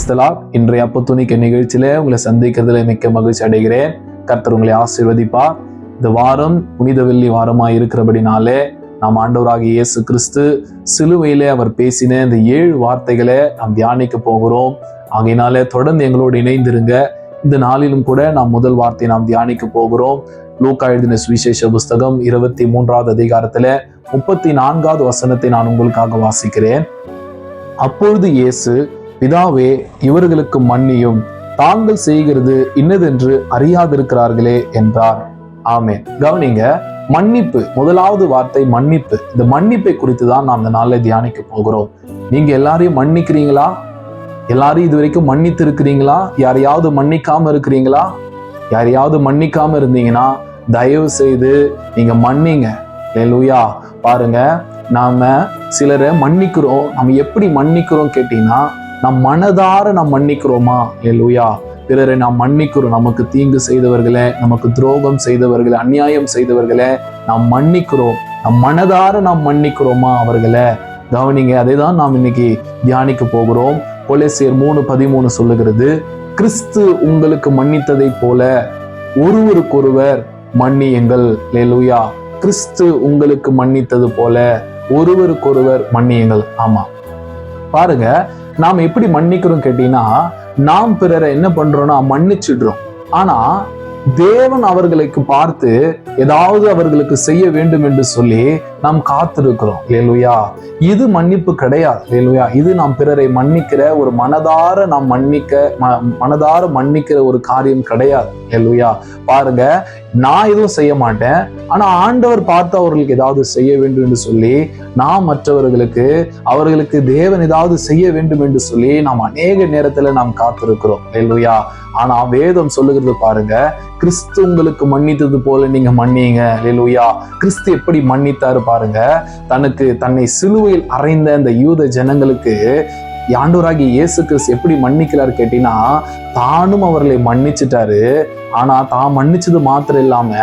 பிரைஸ்தலா இன்றைய அப்பத்துணிக்க நிகழ்ச்சியில உங்களை சந்திக்கிறதுல மிக்க மகிழ்ச்சி அடைகிறேன். கர்த்தர் உங்களை ஆசீர்வதிப்பா இந்த வாரம் புனித வெள்ளி வாரமாக இருக்கிறபடினாலே நாம் ஆண்டவராக இயேசு கிறிஸ்து சிலுவையிலே அவர் பேசின இந்த ஏழு வார்த்தைகளை நாம் தியானிக்க போகிறோம். ஆகையினாலே தொடர்ந்து எங்களோடு இணைந்திருங்க. இந்த நாளிலும் கூட நாம் முதல் வார்த்தையை நாம் தியானிக்க போகிறோம். லூக்கா எழுதின சுவிசேஷ புஸ்தகம் இருபத்தி மூன்றாவது அதிகாரத்துல முப்பத்தி நான்காவது வசனத்தை நான் உங்களுக்காக வாசிக்கிறேன். அப்பொழுது இயேசு பிதாவே இவர்களுக்கு மன்னியும். தாங்கள் செய்கிறது இன்னதென்று அறியாதிருக்கிறார்களே என்றார். ஆமே கவனிங்க மன்னிப்பு முதலாவது வார்த்தை மன்னிப்பு. இந்த மன்னிப்பை குறித்து தான் நாம் இந்த நாளில் தியானிக்க போகிறோம். நீங்க எல்லாரையும் மன்னிக்கிறீங்களா? எல்லாரையும் இது வரைக்கும் மன்னித்து இருக்கிறீங்களா யாரையாவது மன்னிக்காம இருக்கிறீங்களா? யாரையாவது மன்னிக்காம இருந்தீங்கன்னா தயவு செய்து நீங்க மன்னிங்க. லூயா பாருங்க நாம சிலரை மன்னிக்கிறோம். நம்ம எப்படி மன்னிக்கிறோம் கேட்டீங்கன்னா நம் மனதார நாம் மன்னிக்கிறோமா? லூயா பிறரை நாம் மன்னிக்கிறோம். நமக்கு தீங்கு செய்தவர்களை நமக்கு துரோகம் செய்தவர்களை அநியாயம் செய்தவர்களை நாம் மன்னிக்கிறோம். நம் மனதார நாம் மன்னிக்கிறோமா அவர்களை? கவனிங்க அதை தான் நாம் இன்னைக்கு தியானிக்க போகிறோம். கொலேசியர் மூணு பதிமூணு சொல்லுகிறது கிறிஸ்து உங்களுக்கு மன்னித்ததை போல ஒருவருக்கொருவர் மன்னியுங்கள். லேலுயா கிறிஸ்து உங்களுக்கு மன்னித்தது போல ஒருவருக்கொருவர் மன்னியுங்கள். ஆமா. பாருங்க நாம் எப்படி மன்னிக்கிறோம் கேட்டீங்கன்னா நாம் பிறரை என்ன பண்றோம்னா மன்னிச்சிடுறோம். ஆனா தேவன் அவர்களுக்கு பார்த்து ஏதாவது அவர்களுக்கு செய்ய வேண்டும் என்று சொல்லி நாம் காத்திருக்கிறோம். லேலுயா இது மன்னிப்பு கிடையாது. லேலுயா இது நாம் பிறரை மன்னிக்கிற ஒரு மனதார நாம் மன்னிக்க மனதார மன்னிக்கிற ஒரு காரியம் கிடையாது. லேலுயா பாருங்க நான் எதுவும் செய்ய மாட்டேன். ஆனா ஆண்டவர் பார்த்து அவர்களுக்கு ஏதாவது செய்ய வேண்டும் என்று சொல்லி நாம் மற்றவர்களுக்கு அவர்களுக்கு தேவன் ஏதாவது செய்ய வேண்டும் என்று சொல்லி நாம் அநேக நேரத்துல நாம் காத்திருக்கிறோம். இல்லையா ஆனா வேதம் சொல்லுகிறது பாருங்க கிறிஸ்து உங்களுக்கு மன்னித்தது போல நீங்க மன்னிங்க. லேலுயா கிறிஸ்து எப்படி மன்னித்தாரு பாருங்க தனக்கு தன்னை சிலுவையில் அறைந்த அந்த யூத ஜனங்களுக்கு ஆண்டூராகி இயேசு கிறிஸ்து எப்படி மன்னிக்கிறார் கேட்டீங்கன்னா தானும் அவர்களை மன்னிச்சிட்டாரு. ஆனா தான் மன்னிச்சது மாத்திரம் இல்லாம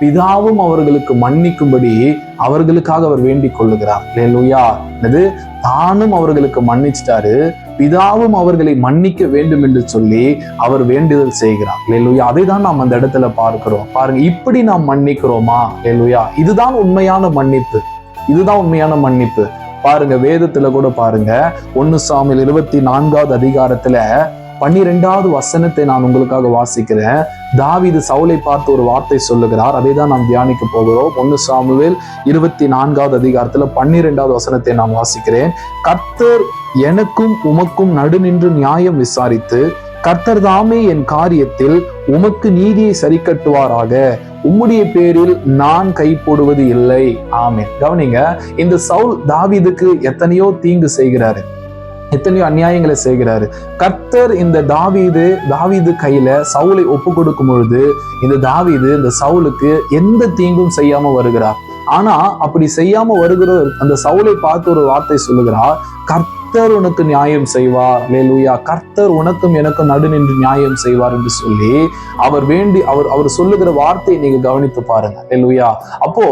பிதாவும் அவர்களுக்கு மன்னிக்கும்படி அவர்களுக்காக அவர் வேண்டிக் கொள்ளுகிறார். லேலுயா அது தானும் அவர்களுக்கு மன்னிச்சிட்டாரு. பிதாவும் அவர்களை மன்னிக்க வேண்டும் என்று சொல்லி அவர் வேண்டுதல் செய்கிறார். லேலுயா அதை தான் நாம் அந்த இடத்துல பார்க்கிறோம். பாருங்க இப்படி நாம் மன்னிக்கிறோமா? லேலுயா இதுதான் உண்மையான மன்னிப்பு. இதுதான் உண்மையான மன்னிப்பு. பாருங்க வேதத்துல கூட பாருங்க. ஒன்னு சாமியில் இருபத்தி நான்காவது அதிகாரத்துல பன்னிரெண்டாவது வசனத்தை நான் உங்களுக்காக வாசிக்கிறேன். தாவிது சவுலை பார்த்து ஒரு வார்த்தை சொல்லுகிறார். அதை தான் நாம் தியானிக்க போகிறோம். ஒன்னு சாமுவேல் இருபத்தி நான்காவது அதிகாரத்துல பன்னிரெண்டாவது வசனத்தை நான் வாசிக்கிறேன். கர்த்தர் எனக்கும் உமக்கும் நடுநின்று நியாயம் விசாரித்து கர்த்தர் தாமே என் காரியத்தில் உமக்கு நீதியை சரி கட்டுவாராக உம்முடைய பேரில் நான் கை போடுவது இல்லை. ஆமே கவனிங்க இந்த சவுல் தாவிதுக்கு எத்தனையோ தீங்கு செய்கிறாரு. எத்தனையோ அநியாயங்களை செய்கிறாரு. கர்த்தர் இந்த தாவீது தாவீது கையில சவுலை ஒப்பு கொடுக்கும் பொழுது இந்த தாவீது இந்த சவுலுக்கு எந்த தீங்கும் செய்யாம வருகிறார். ஆனா அப்படி செய்யாம வருகிற அந்த சவுலை பார்த்து ஒரு வார்த்தை சொல்லுகிறார். கர்த்தர் உனக்கு நியாயம் செய்வார். லேலுயா கர்த்தர் உனக்கும் எனக்கும் நடு நின்று நியாயம் செய்வார் என்று சொல்லி அவர் வேண்டி அவர் அவர் சொல்லுகிற வார்த்தையை நீங்க கவனித்து பாருங்க லேலுயா அப்போ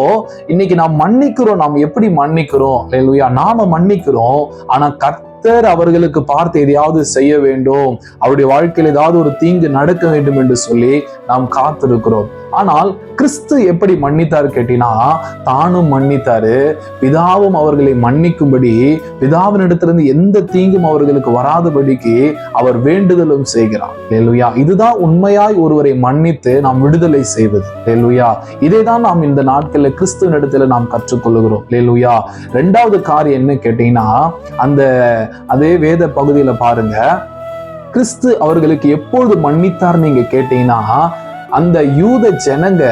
இன்னைக்கு நாம் மன்னிக்கிறோம். நாம் எப்படி மன்னிக்கிறோம்? லேலுயா நாம மன்னிக்கிறோம். ஆனா கர்த்தர் கர்த்தர் அவர்களுக்கு பார்த்து எதையாவது செய்ய வேண்டும். அவருடைய வாழ்க்கையில் ஏதாவது ஒரு தீங்கு நடக்க வேண்டும் என்று சொல்லி நாம் காத்திருக்கிறோம். ஆனால் கிறிஸ்து எப்படி மன்னித்தார் கேட்டினா தானும் மன்னித்தாரு. பிதாவும் அவர்களை மன்னிக்கும்படி பிதாவினிடத்திலிருந்து எந்த தீங்கும் அவர்களுக்கு வராதபடிக்கு அவர் வேண்டுதலும் செய்கிறார். லேலுயா இதுதான் உண்மையாய் ஒருவரை மன்னித்து நாம் விடுதலை செய்வது. லேலுயா இதை தான் நாம் இந்த நாட்களில் கிறிஸ்துவனிடத்துல நாம் கற்றுக்கொள்ளுகிறோம். லேலுயா ரெண்டாவது காரியம் என்ன கேட்டீங்கன்னா அந்த அதே வேத பகுதியில பாருங்க கிறிஸ்து அவர்களுக்கு எப்பொழுது மன்னித்தார் நீங்க கேட்டீங்கன்னா அந்த யூத ஜனங்க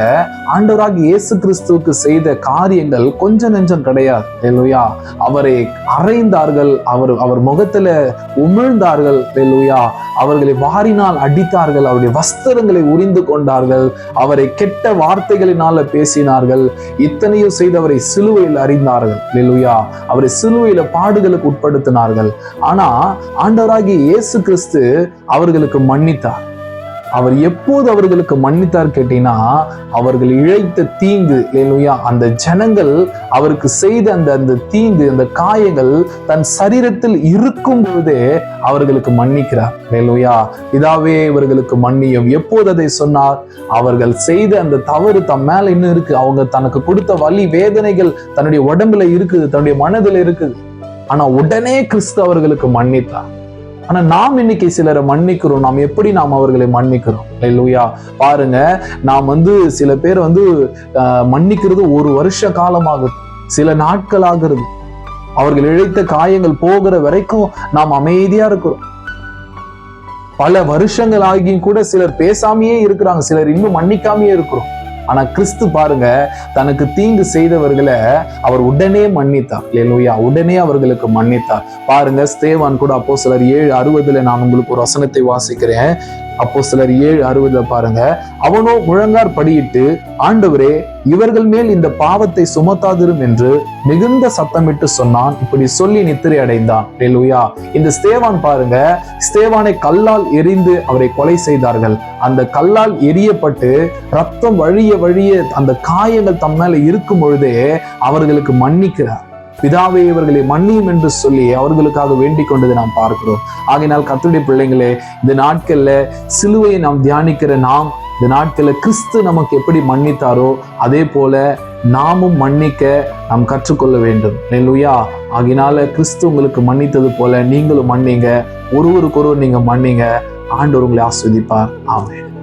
ஆண்டவராக இயேசு கிறிஸ்துவுக்கு செய்த காரியங்கள் கொஞ்சம் நெஞ்சம் கிடையாது. இல்லையா அவரை அறைந்தார்கள் அவர் அவர் முகத்துல உமிழ்ந்தார்கள் இல்லையா அவர்களை வாரினால் அடித்தார்கள் அவருடைய வஸ்திரங்களை உரிந்து கொண்டார்கள் அவரை கெட்ட வார்த்தைகளினால பேசினார்கள் இத்தனையும் செய்து அவரை சிலுவையில் அறிந்தார்கள் இல்லையா அவரை சிலுவையில பாடுகளுக்கு உட்படுத்தினார்கள். ஆனா ஆண்டவராகிய இயேசு கிறிஸ்து அவர்களுக்கு மன்னித்தார். அவர் எப்போது அவர்களுக்கு மன்னித்தார் கேட்டீங்கன்னா அவர்கள் இழைத்த தீங்கு இல்லையா அந்த ஜனங்கள் அவருக்கு செய்த அந்த அந்த தீங்கு அந்த காயங்கள் தன் சரீரத்தில் இருக்கும் பொழுதே அவர்களுக்கு மன்னிக்கிறார். இல்லையா இதாவே இவர்களுக்கு மன்னியும். எப்போது அதை சொன்னார்? அவர்கள் செய்த அந்த தவறு தம் மேல இன்னும் இருக்கு. அவங்க தனக்கு கொடுத்த வலி வேதனைகள் தன்னுடைய உடம்புல இருக்குது தன்னுடைய மனதில் இருக்குது. ஆனா உடனே கிறிஸ்து அவர்களுக்கு மன்னித்தார். ஆனா நாம் இன்னைக்கு சிலரை மன்னிக்கிறோம். நாம் எப்படி நாம் அவர்களை மன்னிக்கிறோம்? லூயா பாருங்க நாம் வந்து சில பேர் வந்து மன்னிக்கிறது ஒரு வருஷ காலமாகுது. சில நாட்கள் ஆகிறது அவர்கள் இழைத்த காயங்கள் போகிற வரைக்கும் நாம் அமைதியா இருக்கிறோம். பல வருஷங்கள் ஆகியும் கூட சிலர் பேசாமையே இருக்கிறாங்க. சிலர் இன்னும் மன்னிக்காமையே இருக்கிறோம். ஆனா கிறிஸ்து பாருங்க தனக்கு தீங்கு செய்தவர்களை அவர் உடனே மன்னித்தார். இல்லையா உடனே அவர்களுக்கு மன்னித்தார். பாருங்க ஸ்தேவான் கூட அப்போ சிலர் ஏழு அறுபதுல நான் உங்களுக்கு ஒரு வசனத்தை வாசிக்கிறேன். அப்போ சிலர் ஏழு அறுபதுல பாருங்க அவனோ முழங்கார் படியிட்டு ஆண்டவரே இவர்கள் மேல் இந்த பாவத்தை சுமத்தாதிரும் என்று மிகுந்த சத்தமிட்டு சொன்னான். இப்படி சொல்லி நித்திரை அடைந்தான். லூயா இந்த ஸ்தேவான் பாருங்க ஸ்தேவானை கல்லால் எரிந்து அவரை கொலை செய்தார்கள். அந்த கல்லால் எரியப்பட்டு ரத்தம் வழிய வழிய அந்த காயங்கள் தம் மேல இருக்கும் பொழுதே அவர்களுக்கு மன்னிக்கிறார். பிதாவே இவர்களை மன்னியும் என்று சொல்லி அவர்களுக்காக வேண்டிக் கொண்டதை நாம் பார்க்கிறோம். ஆகையினால் கத்துடைய பிள்ளைங்களே இந்த நாட்கள்ல சிலுவையை நாம் தியானிக்கிற நாம் இந்த நாட்கள்ல கிறிஸ்து நமக்கு எப்படி மன்னித்தாரோ அதே போல நாமும் மன்னிக்க நாம் கற்றுக்கொள்ள வேண்டும். நெல்லுயா ஆகினால கிறிஸ்து உங்களுக்கு மன்னித்தது போல நீங்களும் மன்னிங்க ஒருவருக்கொருவர் நீங்க மன்னிங்க. ஆண்டவர் உங்களை ஆஸ்வதிப்பார். ஆமென்.